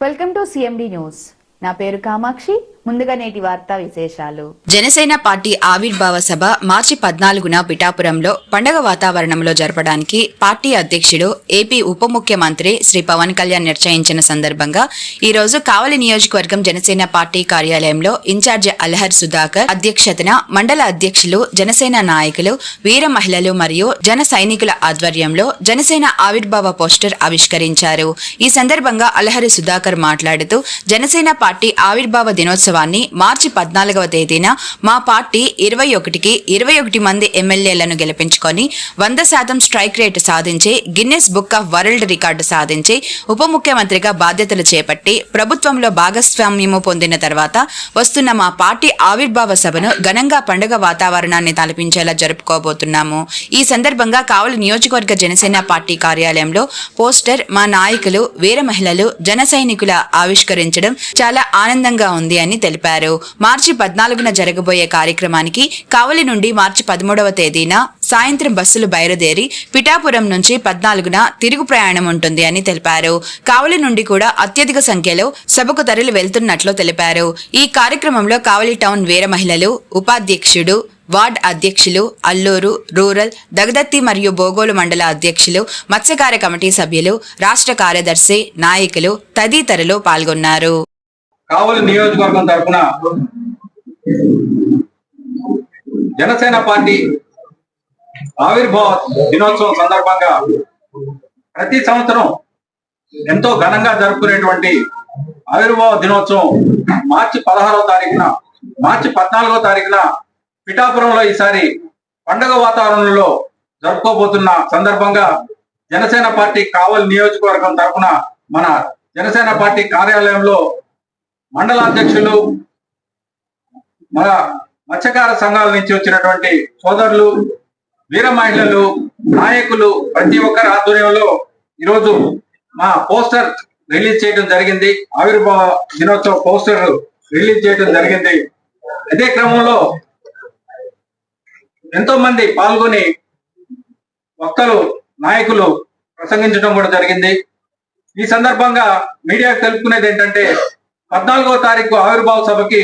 Welcome to CMD News. నా పేరు కామాక్షి. ముందుగా నేటి వార్తా విశేషాలు. జనసేన పార్టీ ఆవిర్భావ సభ మార్చి పద్నాలుగున పిఠాపురంలో పండగ వాతావరణంలో జరపడానికి పార్టీ అధ్యక్షుడు ఏపీ ఉప ముఖ్యమంత్రి శ్రీ పవన్ కళ్యాణ్ నిర్ణయించిన సందర్భంగా ఈ రోజు కావలి నియోజకవర్గం జనసేన పార్టీ కార్యాలయంలో ఇన్ఛార్జి అల్హర్ సుధాకర్ అధ్యక్షతన మండల అధ్యక్షులు జనసేన నాయకులు వీర మహిళలు మరియు జన సైనికుల ఆధ్వర్యంలో జనసేన ఆవిర్భావ పోస్టర్ ఆవిష్కరించారు. ఈ సందర్భంగా అల్హరి సుధాకర్ మాట్లాడుతూ జనసేన పార్టీ పార్టీ ఆవిర్భావ దినోత్సవాన్ని మార్చి పద్నాలుగవ తేదీన మా పార్టీ ఇరవై ఒకటికి ఇరవై ఒకటి మంది ఎమ్మెల్యేలను గెలిపించుకొని వంద శాతం స్ట్రైక్ రేటు సాధించి Guinness book of world record సాధించి ఉప ముఖ్యమంత్రిగా బాధ్యతలు చేపట్టి ప్రభుత్వంలో భాగస్వామ్యము పొందిన తర్వాత వస్తున్న మా పార్టీ ఆవిర్భావ సభను ఘనంగా పండుగ వాతావరణాన్ని తలపించేలా జరుపుకోబోతున్నాము. ఈ సందర్భంగా కావలి నియోజకవర్గ జనసేన పార్టీ కార్యాలయంలో పోస్టర్ మా నాయకులు వీర మహిళలు జన సైనికుల ఆవిష్కరించడం చాలా ఆనందంగా ఉంది అని తెలిపారు. మార్చి పద్నాలుగున జరగబోయే కార్యక్రమానికి కావలి నుండి మార్చి పదమూడవ తేదీన సాయంత్రం బస్సులు బయలుదేరి పిఠాపురం నుంచి పద్నాలుగున తిరుగు ప్రయాణం ఉంటుంది అని తెలిపారు. కావలి నుండి కూడా అత్యధిక సంఖ్యలో సభకు తరలి వెళ్తున్నట్లు తెలిపారు. ఈ కార్యక్రమంలో కావలి టౌన్ వీర మహిళలు ఉపాధ్యక్షుడు వార్డ్ అధ్యక్షులు అల్లూరు రూరల్ దగదత్తి మరియు బోగోలు మండల అధ్యక్షులు మత్స్యకార కమిటీ సభ్యులు రాష్ట్ర కార్యదర్శి నాయకులు తదితరులు పాల్గొన్నారు. కావలి నియోజకవర్గం తరఫున జనసేన పార్టీ ఆవిర్భావ దినోత్సవం సందర్భంగా ప్రతి సంవత్సరం ఎంతో ఘనంగా జరుపుకునేటువంటి ఆవిర్భావ దినోత్సవం మార్చి పదహారవ తారీఖున మార్చి పద్నాలుగో తారీఖున పిఠాపురంలో ఈసారి పండగ వాతావరణంలో జరుపుకోబోతున్న సందర్భంగా జనసేన పార్టీ కావలి నియోజకవర్గం తరఫున మన జనసేన పార్టీ కార్యాలయంలో మండల అధ్యక్షులు మన మత్స్యకార సంఘాల నుంచి వచ్చినటువంటి సోదరులు వీర మహిళలు నాయకులు ప్రతి ఒక్కరి ఆధ్వర్యంలో ఈరోజు మా పోస్టర్ రిలీజ్ చేయడం జరిగింది. ఆవిర్భావ దినోత్సవ పోస్టర్ రిలీజ్ చేయడం జరిగింది. అదే క్రమంలో ఎంతో మంది పాల్గొని వక్తలు నాయకులు ప్రసంగించడం కూడా జరిగింది. ఈ సందర్భంగా మీడియాకు తెలుపుకునేది ఏంటంటే పద్నాలుగో తారీఖు ఆవిర్భావ సభకి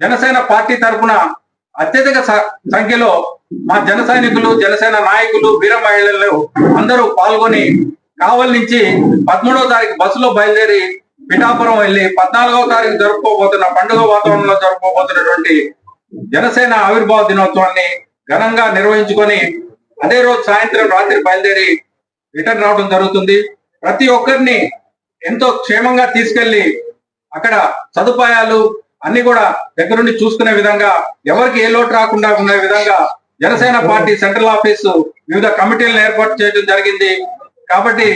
జనసేన పార్టీ తరఫున అత్యధిక సంఖ్యలో మా జన సైనికులు జనసేన నాయకులు వీర మహిళలు అందరూ పాల్గొని కావలి నుంచి పదమూడవ తారీఖు బస్సులో బయలుదేరి పిఠాపురం వెళ్ళి పద్నాలుగవ తారీఖు జరుపుకోబోతున్న పండుగ వాతావరణంలో జరుపుకోబోతున్నటువంటి జనసేన ఆవిర్భావ దినోత్సవాన్ని ఘనంగా నిర్వహించుకొని అదే రోజు సాయంత్రం రాత్రి బయలుదేరి రిటర్న్ రావడం జరుగుతుంది. ప్రతి ఒక్కరిని ఎంతో క్షేమంగా తీసుకెళ్ళి అక్కడ సదుపాయాలు అన్ని కూడా దగ్గరుండి చూసుకునే విధంగా ఎవరికి ఏ లోటు రాకుండా ఉండే విధంగా జనసేన పార్టీ సెంట్రల్ ఆఫీసు వివిధ కమిటీలను ఏర్పాటు చేయడం జరిగింది. కాబట్టి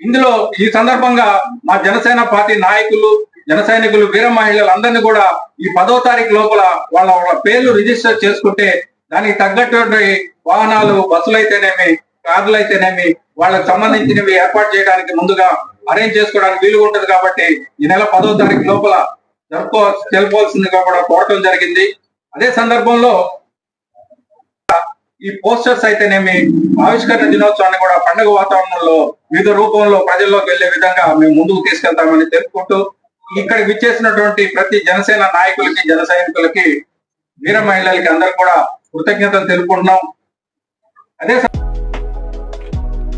ఇందులో ఈ సందర్భంగా మా జనసేన పార్టీ నాయకులు జన సైనికులు వీర మహిళలు అందరినీ కూడా ఈ పదో తారీఖు లోపల వాళ్ళ వాళ్ళ పేర్లు రిజిస్టర్ చేసుకుంటే దానికి తగ్గటువంటి వాహనాలు బస్సులు అయితేనేమి కార్లు అయితేనేమి వాళ్ళకి సంబంధించినవి ఏర్పాటు చేయడానికి ముందుగా అరేంజ్ చేసుకోవడానికి వీలుగా ఉంటుంది కాబట్టి ఈ నెల పదో తారీఖు లోపల జరుపుకో తెలుపవలసిందిగా కూడా కోరటం జరిగింది. అదే సందర్భంలో ఈ పోస్టర్స్ అయితేనేమి ఆవిష్కరణ దినోత్సవాన్ని కూడా పండుగ వాతావరణంలో వివిధ రూపంలో ప్రజల్లోకి వెళ్ళే విధంగా మేము ముందుకు తీసుకెళ్తామని తెలుపుకుంటూ ఇక్కడికి విచ్చేసినటువంటి ప్రతి జనసేన నాయకులకి జన సైనికులకి వీర మహిళలకి అందరు కూడా కృతజ్ఞతలు తెలుపుకుంటున్నాం. అదే